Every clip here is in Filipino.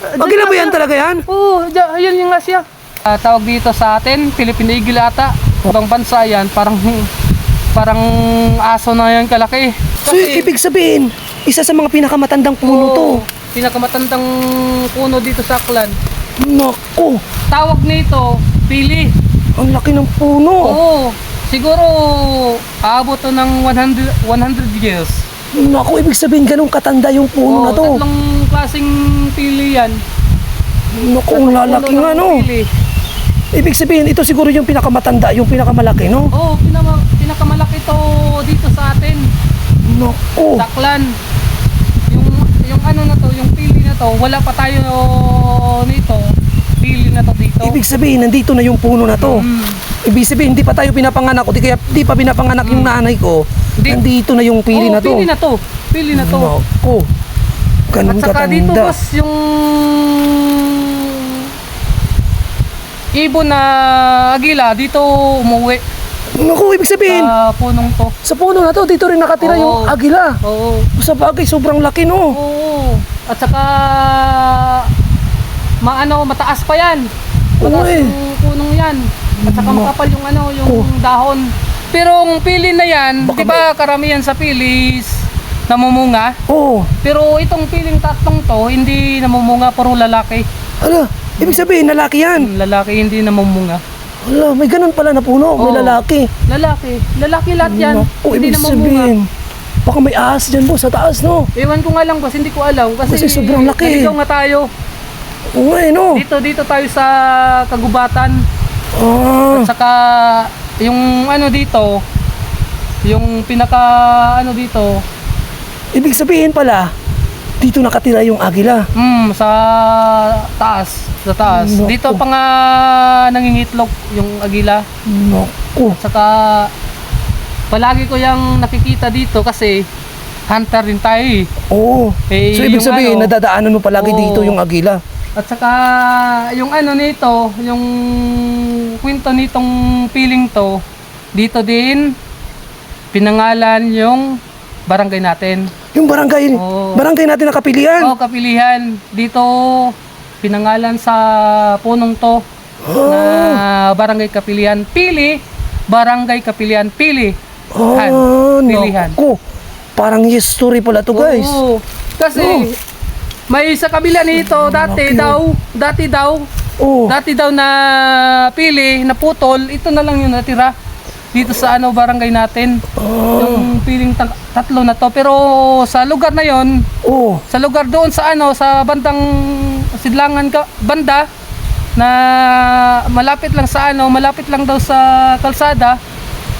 Agila ba yan talaga yan? Oo, dyan, ayun yung nga siya. Ah, tawag dito sa atin, Philippine Eagle ata. Ibang bansa yan, parang parang aso na yan kalaki. So, ibig sabihin, isa sa mga pinakamatandang puno to. Oo, Pinakamatandang puno dito sa Aklan. Naku, Tawag nito, pili. ang laki ng puno. Oo, siguro aabot to ng 100, 100 years. Naku, ibig sabihin ganun katanda yung puno na Oo, to. tatlong klaseng pili yan. Naku, ang lalaki nga ng no. pili. Ibig sabihin, ito siguro yung pinakamatanda, yung pinakamalaki, no? Oo, pinama, pinakamalaki to dito sa atin. Naku, Daklan. Yung yung ano na to, yung pili na to, wala pa tayo nito. Pili na to dito. ibig sabihin, nandito na yung puno na to. Mm. Ibig sabihin, hindi pa tayo pinapanganak, o di kaya di pa pinapanganak yung nanay ko. Hindi. Nandito na yung pili Oo, na to. Pili na to. Pili na to. Naku, ganun At saka dito katanda. boss, yung ibon na agila dito umuwi Naku, ibig sabihin, sa punong to. sa puno na to, dito rin nakatira Oo. yung agila. Oo. Sa bagay, sobrang laki, no? Oo. At saka maano mataas pa yan. Oo, Mataas eh. yung punong yan. At saka Ma- makapal yung ano, yung Oh. dahon. Pero ang pili na yan, Baka di ba karamihan sa pilis namumunga? Oo. Pero itong piling tatlong to, hindi namumunga, puro lalaki. Ala, ibig sabihin, lalaki yan. Yung Lalaki hindi namumunga. Ala, may ganun pala na puno, may Oo. lalaki. Lalaki. Lalaki lahat yan. Naku, hindi ibig namumunga. sabihin, baka may ahas dyan po sa taas, no? Ewan ko nga lang boss, hindi ko alam. Kasi, Kasi sobrang laki. naligaw nga tayo. Oo, eh, no? Dito, dito tayo sa kagubatan. Ah, At saka yung ano dito, yung pinaka ano dito, ibig sabihin pala, dito nakatira yung agila. mm, sa taas, sa taas. Naku. Dito pa nga nangingitlog yung agila. Naku, saka palagi ko yung nakikita dito kasi hunter din tayo eh. oo. Eh, So, ibig sabihin, ano, nadadaanan mo palagi Oo. dito yung agila. At saka yung ano nito, yung kwento nitong piling to, dito din pinangalan yung barangay natin. Yung barangay, Oo. barangay natin nakapilian. Oo, kapilihan. Dito pinangalan sa punong to na barangay kapilian. Pili, barangay kapilian. Pili. Han, Ah, pilihan. naku. Parang history pala to, guys. Oo. Kasi Oo. may sa kabila nito dati laki, daw, dati daw Oo. Dati daw na pili, na putol, ito na lang yung natira dito sa ano barangay natin. Ah. Yung piling ta- tatlo na to. Pero sa lugar na yon, Oo. sa lugar doon sa ano, sa bandang Sidlangan ka, banda na malapit lang sa ano, malapit lang daw sa kalsada.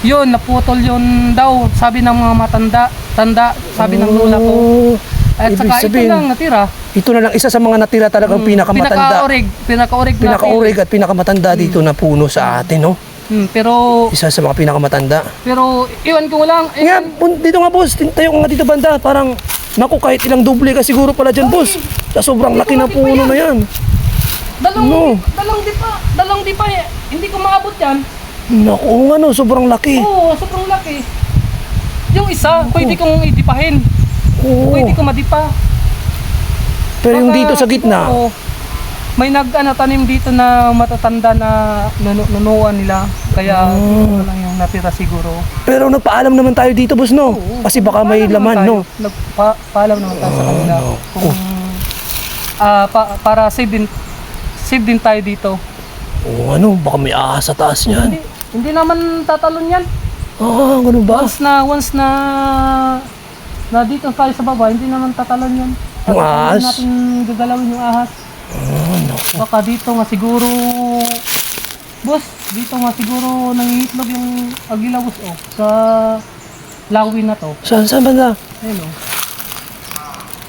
Yun, naputol yun daw, sabi ng mga matanda, tanda, sabi ng lola ko. Oo. At Ibig saka ito sabihin, lang natira. ito na lang isa sa mga natira talagang Hmm, pinakamatanda. Pinaka-orig, pinaka-orig na Pinakaurig at pinakamatanda dito na puno sa atin, no? Hmm, pero Isa sa mga pinakamatanda. Pero iwan ko lang. Eh, Nga, bun- dito nga boss, tin- tayo nga dito banda, parang naku kahit ilang doble ka siguro pala dyan boss. Sa sobrang laki ng puno na yan. dalawang, No. dalawang di pa, dalawang di pa eh. Hindi ko maabot yan. Naku, ano, sobrang laki. Oo, sobrang laki. Yung isa, pwede kong idipahin. Oo. Pwede ko madipa. Pero yung Baka, dito sa gitna, oo, may nag ano, tanim dito na matatanda na nuno, nunuan nila. Kaya Oh. lang yung natira siguro. pero nagpaalam naman tayo dito boss, no? Oo. Kasi baka may naman laman, tayo. no? Nagpaalam naman tayo sa Oh, kanila. no. Kung, ah, pa- para save din, save din tayo dito. Oo, ano, baka may ahas sa taas Hindi, niyan. hindi naman tatalon yan. Ah, ganun ba? Once na, once na, na dito tayo sa baba, hindi naman tatalon yan. Yung At ahas? Hindi natin gagalawin yung ahas. Baka dito nga siguro, boss, dito nga siguro nangihitlog yung agilawos oh, sa lawin na to. Saan, saan banda? Ayun oh.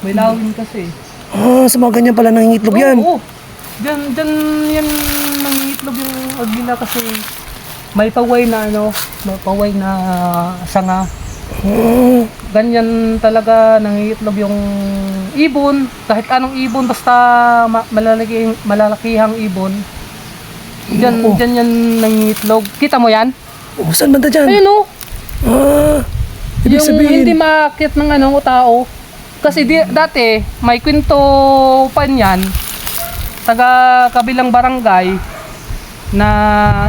May lawin kasi. Ah, sa mga ganyan pala nangingitlog yan. Oo, oo. Diyan, diyan yan nangihitlog yung agila kasi may paway na ano, may paway na sanga. Ah, Ganyan talaga nangihitlog yung ibon, kahit anong ibon basta ma- malalaki malalakihang ibon. Diyan, Naku. diyan yan nangihitlog. Kita mo yan? oh, saan banda dyan? Ayun oh. Ah, ibig yung sabihin, hindi makakit ng ano tao. Kasi di, dati may kwento pa niyan taga kabilang barangay na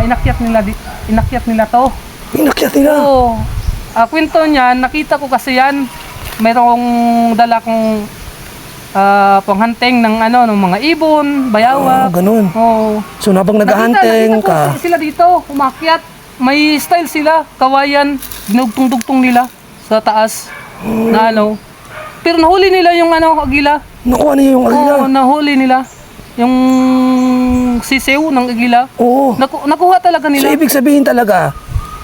inakyat nila di, inakyat nila to. Inakyat nila. Oo. Ah, kwento niyan, nakita ko kasi yan. Mayroong dala kong ah, panghanteng ng ano, ng mga ibon, Ah, bayawak. ganun. Oo. So Nakita, nakita ko ka. sila dito, umakyat. May style sila, kawayan, dinugtong-dugtong nila sa taas na ano. Pero nahuli nila yung ano, agila. Nakuha niya yung agila. Oo, nahuli nila. Yung sisiw ng agila. Oo. Naku- nakuha talaga So nila. ibig sabihin talaga,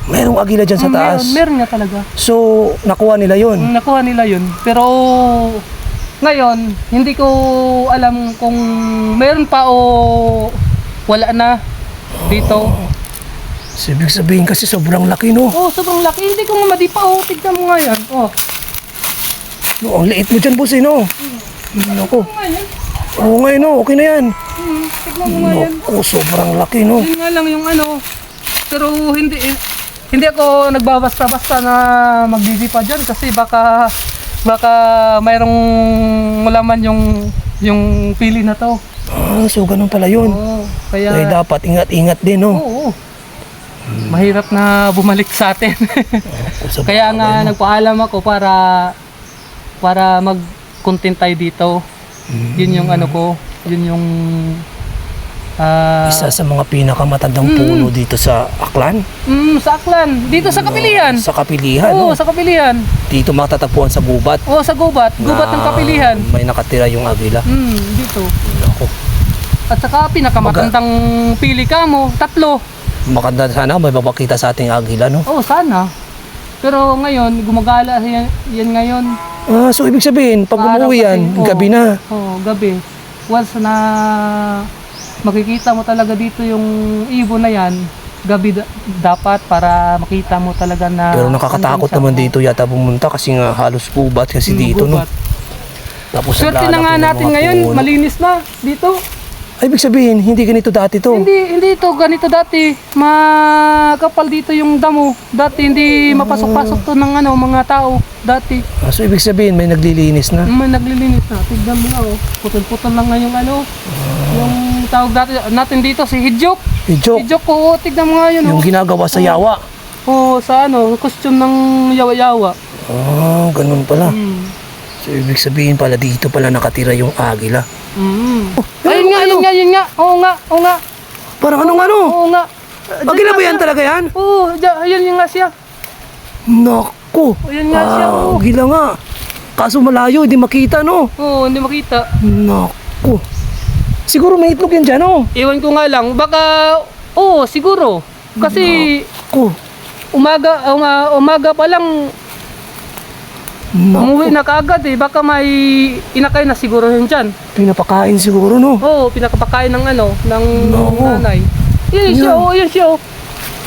mayroong agila dyan sa Mm, taas. Meron, meron nga talaga. So nakuha nila yun. Nakuha nila yun. Pero ngayon, hindi ko alam kung meron pa o wala na dito. So ibig sabihin kasi sobrang laki no. Oh, sobrang laki. Hindi ko nga madipa. Oh, tignan mo nga yan. Oh. no ang liit mo dyan boss eh no. Nga yan. Oo ngayon no, okay na yan. Hmm, tignan mo nga yan. Naku, sobrang laki no. Yun nga lang yung ano. Pero hindi eh, hindi ako nagbabasta-basta na magdidipa dyan kasi baka baka mayroong malaman yung yung pili na to. Ah, so ganun pala yun. Oo, Kaya kaya dapat ingat-ingat din no. Oo. Mahirap na bumalik sa atin. Sa Kaya nga no? nagpaalam ako para para mag-content tayo dito. Yun yung ano ko, yun yung ah Isa sa mga pinakamatandang Mm. puno dito sa Aklan. mm, sa Aklan, dito sa Kapilihan. Sa Kapilihan. Oo, no? sa Kapilihan. Dito matatagpuan sa gubat. Oo, sa Gubat, Gubat ng na Kapilihan. May nakatira yung agila. Mm, dito. Naku. At saka pinakamatandang pili ka mo, tatlo. Maganda sana may babakita sa ating agila no. Oo, sana. Pero ngayon, gumagala yan, yan ngayon. Ah, so ibig sabihin pag Araw umuwi yan, oo. gabi na. Oo, gabi. Once na makikita mo talaga dito yung ibon na yan, gabi da- dapat para makita mo talaga na Pero nakakatakot naman dito yata pumunta kasi nga halos gubat kasi Mm, dito no. Tapos Swerte na naglalaki nga ng natin mga ngayon, puno. malinis na dito. Ay, ibig sabihin hindi ganito dati to. Hindi hindi ito ganito dati. Makapal dito yung damo. Dati hindi mapasok-pasok to ng ano mga tao dati. Ah, so ibig sabihin may naglilinis na. May naglilinis na. Tignan mo na oh. Putol-putol lang nga yung ano. Yung tawag dati natin dito si Hidjok. Joke. Hidjok ko, oh, tignan mo nga yun oh. Yung ginagawa sa yawa. Oo, sa ano, costume ng yawa-yawa. Ah, ganun pala. Mm. So ibig sabihin pala dito pala nakatira yung agila. Mm. pero Ayun nga, ano? ayun nga, ayun nga. Oo nga, oo nga. Parang anong ano? Oo nga. Agila ba yan talaga yan? Oo, ayun yung nga siya. Naku. Ayun nga siya, Ah, oo. agila nga. Kaso malayo, hindi makita no. Oo, hindi makita. Naku. Siguro may itlog yan dyan oh. Iwan ko nga lang, baka, oo, siguro. Kasi Naku. umaga, uma, umaga pa lang, Naku. umuwi na kaagad eh. Baka may inakay na siguro yun dyan. Pinapakain siguro no. Oo, pinakapakain ng ano, ng Naku. nanay. Yun siya, Yan. oo, yun siya. oh.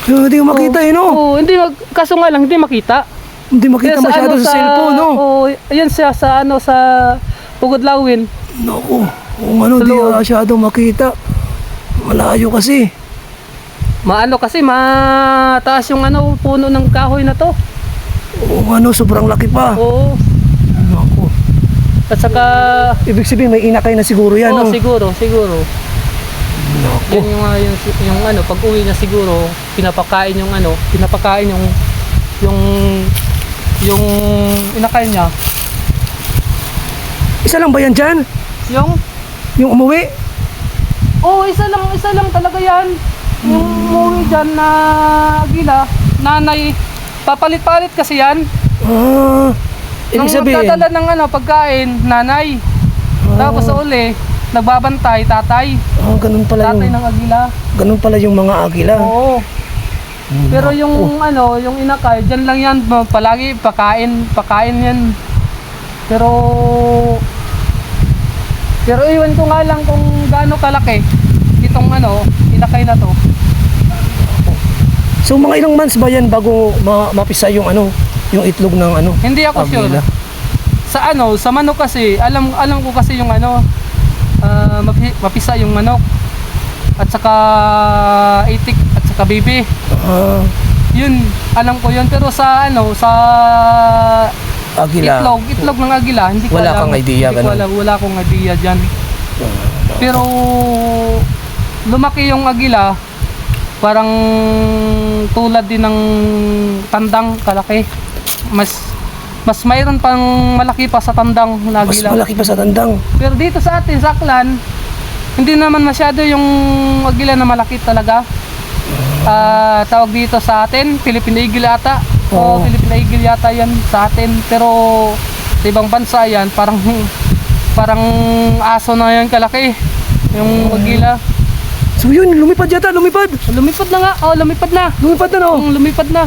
Pero hindi ko makita eh no. Oo, hindi, mag, kaso nga lang, hindi makita. Hindi makita Kaya masyado ano, sa, cellphone no. Oo, ayan siya sa ano sa Pugod Lawin. Naku. Kung ano, di loob. masyado makita. Malayo kasi. Maano kasi mataas yung ano puno ng kahoy na to. Oo ano, sobrang laki pa. Oo. Naku. At saka Ibig sabihin may inakay na siguro yan oo, no. siguro, siguro. Naku. Yun yung, ah, yung, yung ano, pag uwi niya siguro, pinapakain yung ano, pinapakain yung yung yung inakay niya. Isa lang ba yan dyan? Yung Yung umuwi? Oo, isa lang, isa lang talaga yan. Yung umuwi dyan na gila, nanay, papalit-palit kasi yan. Ah. Ibig Nung sabihin. magdadala ng ano, pagkain, nanay. Tapos sa uli, nagbabantay, tatay. Ah, ganun pala Tatay yung, ng agila. ganun pala yung mga agila. Oo. Pero yung ano, yung inakay, dyan lang yan, ma- palagi pakain, pakain yan. Pero, pero iwan ko nga lang kung gaano kalaki itong ano, inakay na to. So mga ilang months ba yan bago ma- mapisa yung ano, yung itlog ng ano? Hindi ako sure. Agila. Sa ano, sa manok kasi, alam alam ko kasi yung ano, mapi- mapisa yung manok. At saka itik at saka bibi. Ah, Yun, alam ko yun. Pero sa ano, sa agila. itlog, itlog ng agila, hindi ko Wala alam. kang idea, Hindi ko ganun? alam, wala akong idea dyan. Pero lumaki yung agila, parang tulad din ng tandang kalaki. Mas mas mayroon pang malaki pa sa tandang na Mas agila. malaki pa sa tandang. Pero dito sa atin, sa Aklan, hindi naman masyado yung agila na malaki talaga. Ah, tawag dito sa atin, Philippine Eagle ata. Oo. O Philippine Eagle yata yan sa atin. Pero sa ibang bansa yan, parang parang aso na yan kalaki. Yung agila. So yun, lumipad yata, lumipad. Lumipad na nga. Oh, lumipad na. Lumipad na no. Oh, lumipad na.